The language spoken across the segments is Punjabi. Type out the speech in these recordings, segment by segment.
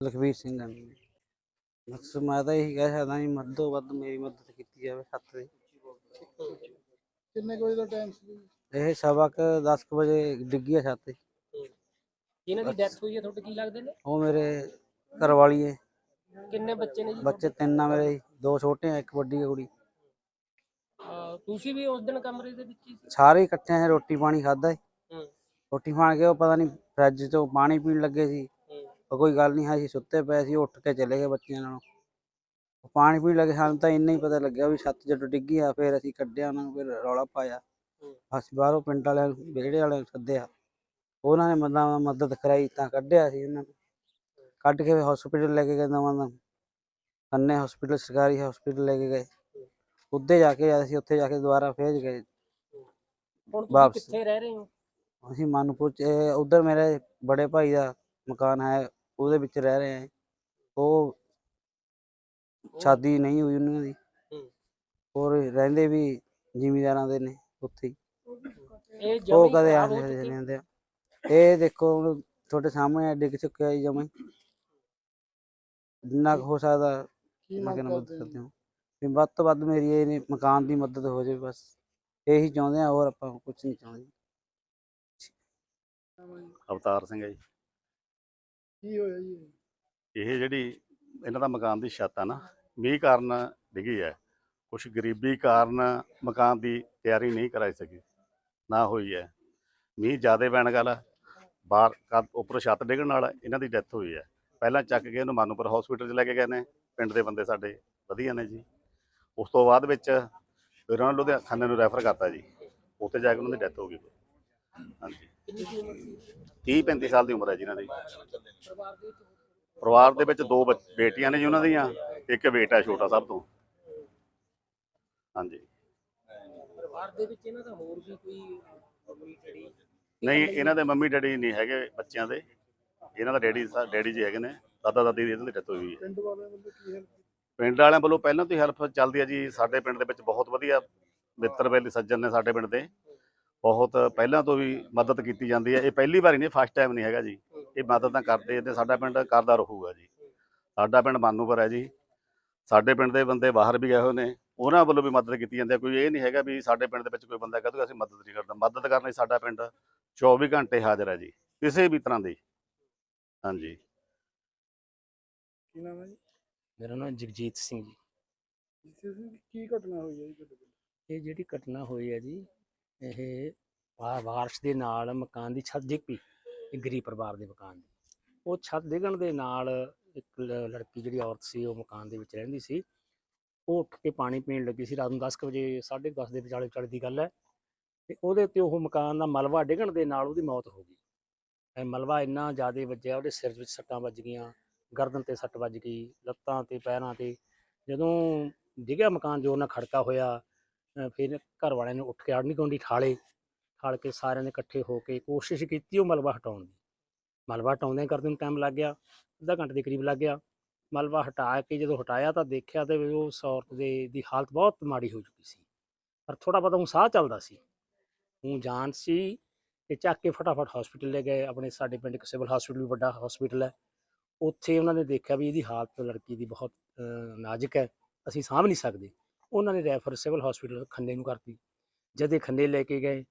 ਲਖਵੀਰ ਸਿੰਘ ਜੀ ਬਸ ਮੈਂ ਤਾਂ ਇਹੀ ਕਹਿ ਸਕਦਾ ਜੀ ਤੋਂ ਵੱਧ ਮੇਰੀ ਮਦਦ ਕੀਤੀ ਜਾਵੇ ਛੱਤ ਦੀ। ਕਿੰਨੇ ਕੁ ਵਜੇ ਦਾ ਟਾਈਮ ਸੀ? ਇਹ ਸਵਾ ਕੁ 10 ਕੁ ਵਜੇ ਡਿੱਗੀ ਆ ਛੱਤ ਜਿਨ੍ਹਾਂ ਦੀ ਡੈਥ ਹੋਈ ਹੈ ਤੁਹਾਡੇ ਕੀ ਲੱਗਦੇ ਨੇ? ਉਹ ਮੇਰੇ ਘਰ ਵਾਲੀ ਹੈ। ਕਿੰਨੇ ਬੱਚੇ ਨੇ ਜੀ? ਬੱਚੇ ਤਿੰਨ ਆ ਮੇਰੇ ਜੀ, ਦੋ ਛੋਟੇ ਆ ਇੱਕ ਵੱਡੀ ਆ ਕੁੜੀ। ਅਹ ਤੁਸੀਂ ਵੀ ਉਸ ਦਿਨ ਕਮਰੇ ਦੇ ਵਿੱਚ ਹੀ ਸੀ? ਸਾਰੇ ਇਕੱਠੇ ਆ ਰੋਟੀ ਪਾਣੀ ਖਾਦਾ ਹੂੰ। ਰੋਟੀ ਖਾਣ ਕੇ ਉਹ ਪਤਾ ਨਹੀਂ ਫਰਿੱਜ ਚੋਂ ਪਾਣੀ ਪੀਣ ਲੱਗੇ ਸੀ। ਉਹ ਕੋਈ ਗੱਲ ਨਹੀਂ ਹੈ ਅਸੀਂ ਸੁੱਤੇ ਪਏ ਸੀ ਉੱਠ ਕੇ ਚਲੇ ਗਏ ਬੱਚਿਆਂ ਨਾਲ। ਪਾਣੀ ਪੀਣ ਲੱਗੇ ਸਾਨੂੰ ਤਾਂ ਇੰਨਾ ਹੀ ਪਤਾ ਲੱਗਿਆ ਵੀ ਛੱਤ ਜਦੋਂ ਡਿੱਗੀ ਆ ਫਿਰ ਅਸੀਂ ਕੱਢਿਆ ਉਹਨਾਂ ਨੂੰ ਫਿਰ ਰੌਲਾ ਪਾਇਆ। ਅਸੀਂ ਬਾਹਰੋਂ ਪਿੰਡ ਵਾਲਿਆਂ ਨੂੰ ਵਿਹੜੇ ਵਾਲਿਆਂ ਨੂੰ ਸੱਦਿਆ। ਉਹਨਾਂ ਨੇ ਮਦਦ ਮਦਦ ਕਰਾਈ ਤਾਂ ਕੱਢਿਆ ਸੀ ਉਹਨਾਂ ਨੂੰ। ਕੱਢ ਕੇ ਹਸਪੀਟਲ ਲੈ ਕੇ ਗਏ ਨਵਾਂ ਨਵਾਂ। ਅੰਨੇ ਹਸਪੀਟਲ ਸਰਕਾਰੀ ਹਸਪੀਟਲ ਲੈ ਕੇ ਗਏ। ਉੱਧੇ ਜਾ ਕੇ ਅਸੀਂ ਉੱਥੇ ਜਾ ਕੇ ਦੁਬਾਰਾ ਫੇਰ ਗਏ। ਹੁਣ ਤੁਸੀਂ ਵਾਪਸ। ਕਿੱਥੇ ਰਹਿ ਰਹੇ ਹੋ? ਅਸੀਂ ਮਾਨੂਪੁਰ ਚ ਉਧਰ ਮੇਰੇ ਬੜੇ ਭਾਈ ਦਾ ਮਕਾਨ ਹੈ ਉਹਦੇ ਵਿੱਚ ਰਹਿ ਰਹੇ ਹਾਂ। ਉਹ ਸ਼ਾਦੀ ਨਹੀਂ ਹੋਈ ਉਹਨਾਂ ਦੀ। ਹੂੰ। ਹੋਰ ਰਹਿੰਦੇ ਵੀ ਜ਼ਿਮੀਂਦਾਰਾਂ ਦੇ ਨੇ ਉੱਥੇ ਹੀ। ਇਹ ਉਹ ਜਮੀ ਕਦੇ ਖਰਾਬ ਹੋ ਆਉਂਦੇ ਚੁੱਕੀ। ਰਹਿੰਦੇ ਆ ਇਹ ਦੇਖੋ ਹੁਣ ਤੁਹਾਡੇ ਸਾਹਮਣੇ ਡਿੱਗ ਚੁੱਕਿਆ ਜੀ ਜਮਾਂ ਜਿੰਨਾ ਕੁ ਹੋ ਸਕਦਾ ਕੀ ਮੈਂ ਮੰਗ ਕਹਿੰਦਾ ਮਦਦ ਕਰਦੇ ਕਰਦੇ ਹੋ। ਹਾਂ ਵੀ ਵੱਧ ਤੋਂ ਵੱਧ ਮੇਰੀ ਇਹ ਨੀ- ਮਕਾਨ ਦੀ ਮਦਦ ਹੋ ਜਾਵੇ ਬਸ। ਇਹੀ ਚਾਹੁੰਦੇ ਆ ਹੋਰ ਆਪਾਂ ਕੁਝ ਨਹੀਂ ਚਾਹੁੰਦੇ। ਅਵਤਾਰ ਸਿੰਘ ਹੈ ਜੀ। ਕੀ ਹੋਇਆ ਜੀ? ਇਹ ਜਿਹੜੀ ਇਹਨਾਂ ਦਾ ਮਕਾਨ ਦੀ ਛੱਤ ਆ ਨਾ ਮੀਂਹ ਕਾਰਨ ਡਿੱਗੀ ਹੈ। ਕੁਝ ਗਰੀਬੀ ਕਾਰਨ ਮਕਾਨ ਦੀ ਤਿਆਰੀ ਨਹੀਂ ਕਰਾਈ ਸਕੀ ਨਾ ਹੋਈ ਹੈ। ਮੀਂਹ ਜ਼ਿਆਦਾ ਪੈਣ ਗੱਲ ਬਾਹਰ ਕਦ ਉੱਪਰ ਛੱਤ ਡਿੱਗਣ ਨਾਲ ਇਹਨਾਂ ਦੀ ਡੈਥ ਹੋਈ ਹੈ। ਪਹਿਲਾਂ ਚੱਕ ਕੇ ਇਹਨੂੰ ਮਾਨੂਪੁਰ ਹਸਪੀਟਲ 'ਚ ਲੈ ਕੇ ਗਏ ਨੇ ਪਿੰਡ ਦੇ ਬੰਦੇ ਸਾਡੇ ਵਧੀਆ ਨੇ ਜੀ। ਉਸ ਤੋਂ ਬਾਅਦ ਵਿੱਚ ਫਿਰ ਉਹਨਾਂ ਨੂੰ ਲੁਧਿਆਣਾ ਖੰਨੇ ਨੂੰ ਰੈਫਰ ਕਰਤਾ ਜੀ। ਉੱਥੇ ਜਾ ਕੇ ਉਹਨਾਂ ਦੀ ਡੈਥ ਹੋ ਗਈ। ਹਾਂਜੀ। 30 35 ਸਾਲ ਦੀ ਉਮਰ ਹੈ ਜੀ ਇਹਨਾਂ ਦੀ। ਪਰਿਵਾਰ ਦੇ ਵਿੱਚ ਦੇ ਬੱਚ- ਬੇਟੀਆਂ ਨੇ ਜੀ ਉਹਨਾਂ ਦੀਆਂ ਇੱਕ ਬੇਟਾ ਛੋਟਾ ਸਭ ਤੋਂ। ਹਾਂਜੀ। ਪਰਿਵਾਰ ਦੇ ਵਿੱਚ ਇਹਨਾਂ ਦਾ ਹੋਰ ਵੀ ਕੋਈ ਮੰਮੀ ਡੈਡੀ? ਨਹੀਂ ਇਹਨਾਂ ਦੇ ਮੰਮੀ ਡੈਡੀ ਨਹੀਂ ਹੈਗੇ ਬੱਚਿਆਂ ਦੇ। ਇਹਨਾਂ ਦਾ ਡੈਡੀ ਡੈਡੀ ਜੀ ਹੈਗੇ ਨੇ। ਦਾਦਾ ਦਾਦੀ ਦੀ ਇਹਨਾਂ ਦੀ ਡੈਥ ਹੋਈ ਹੋਈ ਹੈ। ਪਿੰਡ ਵਾਲਿਆਂ ਵੱਲੋਂ ਕੀ ਹੈਲਪ ਪਿੰਡ ਵਾਲਿਆਂ ਵੱਲੋਂ ਪਹਿਲਾਂ ਤੋਂ ਹੀ ਹੈਲਪ ਚੱਲਦੀ ਹੈ ਜੀ। ਸਾਡੇ ਪਿੰਡ ਦੇ ਵਿੱਚ ਬਹੁਤ ਵਧੀਆ ਮਿੱਤਰ ਬੇਲੀ ਸੱਜਣ ਨੇ ਸਾਡੇ ਪਿੰਡ ਦੇ। ਬਹੁਤ ਪਹਿਲਾਂ ਤੋਂ ਵੀ ਮਦਦ ਕੀਤੀ ਜਾਂਦੀ ਹੈ। ਇਹ ਪਹਿਲੀ ਵਾਰੀ ਨਹੀਂ ਫਸਟ ਟਾਈਮ ਨਹੀਂ ਹੈਗਾ ਜੀ। ਇਹ ਮਦਦ ਤਾਂ ਕਰਦੇ ਤੇ ਸਾਡਾ ਪਿੰਡ ਕਰਦਾ ਰਹੂਗਾ ਜੀ। ਸਾਡਾ ਪਿੰਡ ਮਾਨੂਪੁਰ ਹੈ ਜੀ। ਸਾਡੇ ਪਿੰਡ ਦੇ ਬੰਦੇ ਬਾਹਰ ਵੀ ਗਏ ਹੋਏ ਨੇ। ਉਹਨਾਂ ਵੱਲੋਂ ਵੀ ਮਦਦ ਕੀਤੀ ਜਾਂਦੀ ਹੈ। ਕੋਈ ਇਹ ਨਹੀਂ ਹੈਗਾ ਵੀ ਸਾਡੇ ਪਿੰਡ ਦੇ ਵਿੱਚ ਕੋਈ ਬੰਦਾ ਕਹਦੂਗਾ ਅਸੀਂ ਮਦਦ ਨਹੀਂ ਕਰਦਾ। ਮਦਦ ਕਰਨ ਲਈ ਸਾਡਾ ਪਿੰਡ 24 ਘੰਟੇ ਹਾਜ਼ਰ ਹੈ ਜੀ। ਕਿਸੇ ਵੀ ਤਰ੍ਹਾਂ ਦੀ। ਹਾਂਜੀ। ਕੀ ਨਾਮ ਹੈ ਜੀ? ਮੇਰਾ ਨਾਮ ਜਗਜੀਤ ਸਿੰਘ ਜੀ। ਕੀ ਘਟਨਾ ਹੋਈ ਹੈ ਜੀ ਤੁਹਾਡੇ ਇਹ ਜਿਹੜੀ ਘਟਨਾ ਹੋਈ ਹੈ ਜੀ ਇਹ ਬਾਰਿਸ਼ ਦੇ ਨਾਲ ਮਕਾਨ ਦੀ ਛੱਤ ਡਿੱਗ ਪਈ, ਇੱਕ ਗਰੀਬ ਪਰਿਵਾਰ ਦੇ ਮਕਾਨ ਦੀ। ਉਹ ਛੱਤ ਡਿੱਗਣ ਦੇ ਨਾਲ ਇੱਕ ਲ- ਲੜਕੀ ਜਿਹੜੀ ਔਰਤ ਸੀ, ਉਹ ਮਕਾਨ ਦੇ ਵਿੱਚ ਰਹਿੰਦੀ ਸੀ। ਉਹ ਉੱਠ ਕੇ ਪਾਣੀ ਪੀਣ ਲੱਗੀ ਸੀ ਰਾਤ ਨੂੰ 10 ਕੁ ਵਜੇ 10:30 ਦੇ ਵਿਚਾਲੇ ਵਿਚਾਲੇ ਦੀ ਗੱਲ ਹੈ। ਤੇ ਉਹਦੇ ਤੇ ਉਹ ਮਕਾਨ ਦਾ ਮਲਵਾ ਡਿੱਗਣ ਦੇ ਨਾਲ ਉਹਦੀ ਮੌਤ ਹੋ ਗਈ। ਇਹ ਮਲਬਾ ਇੰਨਾ ਜ਼ਿਆਦਾ ਵੱਜਿਆ, ਉਹਦੇ ਸਿਰ ਵਿੱਚ ਸੱਟਾਂ ਵੱਜ ਗਈਆਂ, ਗਰਦਨ ਤੇ ਸੱਟ ਵੱਜ ਗਈ, ਲੱਤਾਂ ਤੇ, ਪੈਰਾਂ ਤੇ। ਜਦੋਂ ਡਿੱਗਿਆ ਮਕਾਨ, ਜੋ ਨਾਲ ਖੜਕਾ ਹੋਇਆ ਫਿਰ ਘਰ ਵਾਲਿਆਂ ਨੇ ਉੱਠ ਕੇ ਆੜਨੀ ਗੁਆਂਢੀ ਠਾਲੇ ਠਾਲ ਕੇ ਸਾਰਿਆਂ ਨੇ ਇਕੱਠੇ ਹੋ ਕੇ ਕੋਸ਼ਿਸ਼ ਕੀਤੀ ਉਹ ਮਲਬਾ ਹਟਾਉਣ ਦੀ। ਮਲਬਾ ਹਟਾਉਂਦਿਆਂ ਕਰਦੇ ਨੂੰ ਟਾਈਮ ਲੱਗ ਗਿਆ ਅੱਧਾ ਘੰਟੇ ਦੇ ਕਰੀਬ ਲੱਗ ਗਿਆ। ਮਲਬਾ ਹਟਾ ਕੇ ਜਦੋਂ ਹਟਾਇਆ ਤਾਂ ਦੇਖਿਆ ਤੇ ਵੀ ਉਸ ਔਰਤ ਦੇ ਦੀ ਹਾਲਤ ਬਹੁਤ ਮਾੜੀ ਹੋ ਚੁੱਕੀ ਸੀ। ਪਰ ਥੋੜਾ ਬਹੁਤਾ ਹੁਣ ਸਾਹ ਚੱਲਦਾ ਸੀ। ਹੁਣ ਜਾਨ ਸੀ ਤੇ ਚੱਕ ਕੇ ਫਟਾਫਟ ਹਸਪੀਟਲ ਲੈ ਗਏ। ਆਪਣੇ ਸਾਡੇ ਪਿੰਡ ਇੱਕ ਸਿਵਲ ਹਸਪੀਟਲ ਵੀ ਵੱਡਾ ਹਸਪੀਟਲ ਹੈ। ਉੱਥੇ ਉਹਨਾਂ ਨੇ ਦੇਖਿਆ ਵੀ ਇਹਦੀ ਹਾਲਤ ਲੜਕੀ ਦੀ ਬਹੁਤ ਅ, ਨਾਜ਼ੁਕ ਹੈ। ਅਸੀਂ ਸਾਂਭ ਨਹੀਂ ਸਕਦੇ। ਉਹਨਾਂ ਨੇ ਰੈਫਰ ਸਿਵਲ ਹਸਪੀਟਲ ਖੰਨੇ ਨੂੰ ਕਰਤੀ। ਜਦ ਇਹ ਖੰਨੇ ਲੈ ਕੇ ਗਏ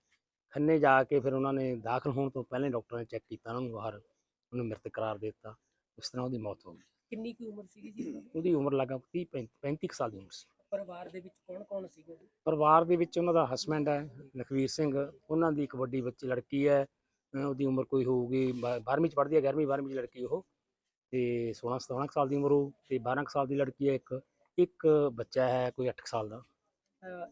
ਖੰਨੇ ਜਾ ਕੇ ਫਿਰ ਉਹਨਾਂ ਨੇ ਦਾਖਲ ਹੋਣ ਤੋਂ ਪਹਿਲਾਂ ਡਾਕਟਰਾਂ ਨੇ ਚੈੱਕ ਕੀਤਾ ਉਹਨਾਂ ਨੂੰ ਬਾਹਰ ਉਹਨੂੰ ਮ੍ਰਿਤ ਕਰਾਰ ਦੇ ਦਿੱਤਾ ਇਸ ਤਰ੍ਹਾਂ ਉਹਦੀ ਮੌਤ ਹੋ ਗਈ। ਕਿੰਨੀ ਕੁ ਉਮਰ ਸੀਗੀ ਜੀ? ਉਹਦੀ ਉਮਰ ਲਗਭਗ 30 35 ਕੁ ਸਾਲ ਦੀ ਉਮਰ ਸੀ। ਪਰਿਵਾਰ ਦੇ ਵਿੱਚ ਕੌਣ ਕੌਣ ਸੀਗੇ? ਪਰਿਵਾਰ ਦੇ ਵਿੱਚ ਉਹਨਾਂ ਦਾ ਹਸਬੈਂਡ ਹੈ ਲਖਵੀਰ ਸਿੰਘ। ਉਹਨਾਂ ਦੀ ਇੱਕ ਵੱਡੀ ਬੱਚੀ ਲੜਕੀ ਹੈ ਉਹਦੀ ਉਮਰ ਕੋਈ ਹੋਊਗੀ 12ਵੀਂ ਚ ਪੜ੍ਹਦੀ ਹੈ 11ਵੀਂ 12ਵੀਂ ਚ ਲੜਕੀ ਉਹ। ਤੇ 16 17 ਕੁ ਸਾਲ ਦੀ ਉਮਰ ਉਹ ਤੇ 12 ਕੁ ਸਾਲ ਦੀ ਲੜਕੀ ਹੈ ਇੱਕ। ਇੱਕ ਬੱਚਾ ਹੈ ਕੋਈ 8 ਕੁ ਸਾਲ ਦਾ।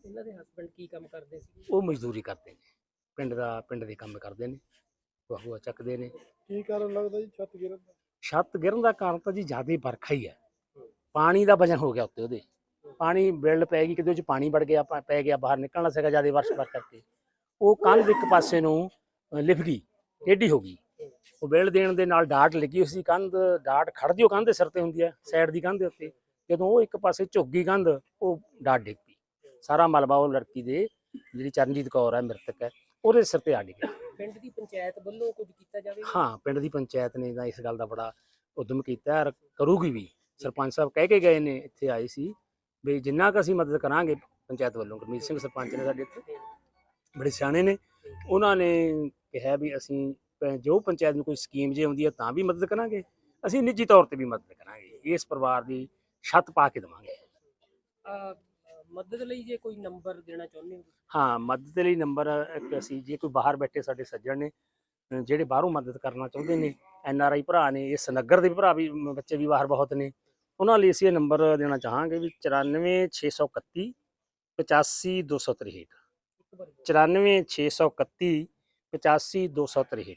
ਇਹਨਾਂ ਦੇ ਹਸਬੰਡ ਕੀ ਕੰਮ ਕਰਦੇ ਸੀ? ਉਹ ਮਜ਼ਦੂਰੀ ਕਰਦੇ ਨੇ। ਪਿੰਡ ਦਾ ਪਿੰਡ ਦੇ ਕੰਮ ਕਰਦੇ ਨੇ। ਬਹੂਆ ਚੱਕਦੇ ਨੇ। ਕੀ ਕਾਰਨ ਲੱਗਦਾ ਜੀ ਛੱਤ ਗਿਰਨ ਦਾ? ਛੱਤ ਗਿਰਨ ਦਾ ਕਾਰਨ ਤਾਂ ਜੀ ਜ਼ਿਆਦਾ ਵਰਖਾ ਹੀ ਹੈ। ਪਾਣੀ ਦਾ ਵਜਨ ਹੋ ਗਿਆ ਉੱਤੇ ਉਹਦੇ। ਪਾਣੀ ਬਿਲਡ ਪੈ ਗਈ ਕਿਤੇ ਉਹ ਚ ਪਾਣੀ ਵੜ ਗਿਆ ਪਾ- ਗਿਆ ਬਾਹਰ ਨਿਕਲਣਾ ਸੀਗਾ ਜ਼ਿਆਦਾ ਵਰਸ਼ ਵਰ ਕਰਕੇ। ਉਹ ਕੰਧ ਇੱਕ ਪਾਸੇ ਨੂੰ ਲਿਫ ਗਈ ਟੇਢੀ ਹੋ ਗਈ। ਉਹ ਬਿਲਡ ਦੇਣ ਦੇ ਨਾਲ ਡਾਟ ਲੱਗੀ ਹੋਈ ਸੀ ਕੰਧ ਡਾਟ ਖੜਦੀ ਉਹ ਕੰਧ ਦੇ ਸਿਰ ਤੇ ਹੁੰਦੀ ਹੈ ਸਾਈਡ ਦੀ ਕੰਧ ਦੇ ਉੱਤੇ। ਜਦੋਂ ਉਹ ਇੱਕ ਪਾਸੇ ਝੁੱਕ ਗਈ ਕੰਧ ਉਹ ਡਾਟ ਡਿੱਗ ਪਈ। ਸਾਰਾ ਮਲਬਾ ਉਹ ਲੜਕੀ ਦੇ ਜਿਹੜੀ ਚਰਨਜੀਤ ਕੌਰ ਹੈ ਮ੍ਰਿਤਕ ਹੈ ਉਹਦੇ ਸਿਰ ਤੇ ਆ ਡਿੱਗਿਆ ਪਿੰਡ ਦੀ ਪੰਚਾਇਤ ਵੱਲੋਂ ਕੁਝ ਕੀਤਾ ਜਾਵੇ ਹਾਂ ਪਿੰਡ ਦੀ ਪੰਚਾਇਤ ਨੇ ਤਾਂ ਇਸ ਗੱਲ ਦਾ ਬੜਾ ਉਦਮ ਕੀਤਾ ਔਰ ਕਰੂਗੀ ਵੀ। ਸਰਪੰਚ ਸਾਹਿਬ ਕਹਿ ਕੇ ਗਏ ਨੇ ਇੱਥੇ ਆਏ ਸੀ ਵੀ ਜਿੰਨਾ ਕੁ ਅਸੀਂ ਮਦਦ ਕਰਾਂਗੇ ਪੰਚਾਇਤ ਵੱਲੋਂ ਗੁਰਮੀਤ ਸਿੰਘ ਸਰਪੰਚ ਨੇ ਸਾਡੇ ਇੱਥੇ ਬੜੇ ਸਿਆਣੇ ਨੇ। ਉਹਨਾਂ ਨੇ ਕਿਹਾ ਵੀ ਅਸੀਂ ਜੋ ਪੰਚਾਇਤ ਨੂੰ ਕੋਈ ਸਕੀਮ ਜੇ ਆਉਂਦੀ ਹੈ ਤਾਂ ਵੀ ਮਦਦ ਕਰਾਂਗੇ। ਅਸੀਂ ਨਿੱਜੀ ਤੌਰ ਤੇ ਵੀ ਮਦਦ ਕਰਾਂਗੇ। ਇਸ ਪਰਿਵਾਰ ਦੀ ਛੱਤ ਪਾ ਕੇ ਦੇਵਾਂਗੇ। ਅਹ, ਮਦਦ ਲਈ ਜੇ ਕੋਈ ਨੰਬਰ ਦੇਣਾ ਚਾਹੁੰਦੇ ਹੋ ਹਾਂ ਮਦਦ ਦੇ ਲਈ ਨੰਬਰ ਇੱਕ ਅਸੀਂ ਜੇ ਕੋਈ ਬਾਹਰ ਬੈਠੇ ਸਾਡੇ ਸੱਜਣ ਨੇ ਅਹ ਜਿਹੜੇ ਬਾਹਰੋਂ ਮਦਦ ਕਰਨਾ ਚਾਹੁੰਦੇ ਨੇ ਐਨ ਆਰ ਆਈ ਭਰਾ ਨੇ ਇਸ ਨਗਰ ਦੇ ਵੀ ਭਰਾ ਵੀ ਮ- ਬੱਚੇ ਵੀ ਬਾਹਰ ਬਹੁਤ ਨੇ ਉਹਨਾਂ ਲਈ ਅਸੀਂ ਇਹ ਨੰਬਰ ਦੇਣਾ ਚਾਹਾਂਗੇ ਵੀ 94631 85263 ਇੱਕ ਵਾਰੀ 94631 85263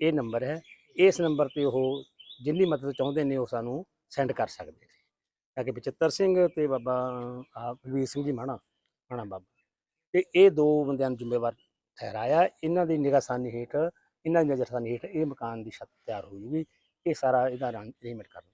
ਇਹ ਨੰਬਰ ਹੈ ਇਸ ਨੰਬਰ ਤੇ ਉਹ ਜਿੰਨੀ ਮਦਦ ਚਾਹੁੰਦੇ ਨੇ ਉਹ ਸਾਨੂੰ ਸੈਂਡ ਕਰ ਸਕਦੇ ਨੇ। ਤਾਂ ਕਿ ਬਚਿੱਤਰ ਸਿੰਘ ਤੇ ਬਾਬਾ ਆਹ ਬਲਵੀਰ ਸਿੰਘ ਜੀ ਮਾਣਾ ਮਾਣਾ ਬਾਬਾ। ਤੇ ਇਹ ਦੋ ਬੰਦਿਆਂ ਨੂੰ ਜ਼ਿੰਮੇਵਾਰ ਠਹਿਰਾਇਆ। ਇਹਨਾਂ ਦੀ ਨਿਗਾਹਸਾਨੀ ਹੇਠ, ਇਹਨਾਂ ਦੀ ਨਜ਼ਰਸਾਨੀ ਹੇਠ ਇਹ ਮਕਾਨ ਦੀ ਛੱਤ ਤਿਆਰ ਹੋ ਜੂਗੀ। ਇਹ ਸਾਰਾ ਇਹਦਾ ਅਰੇਂਜਮੈਂਟ ਕਰ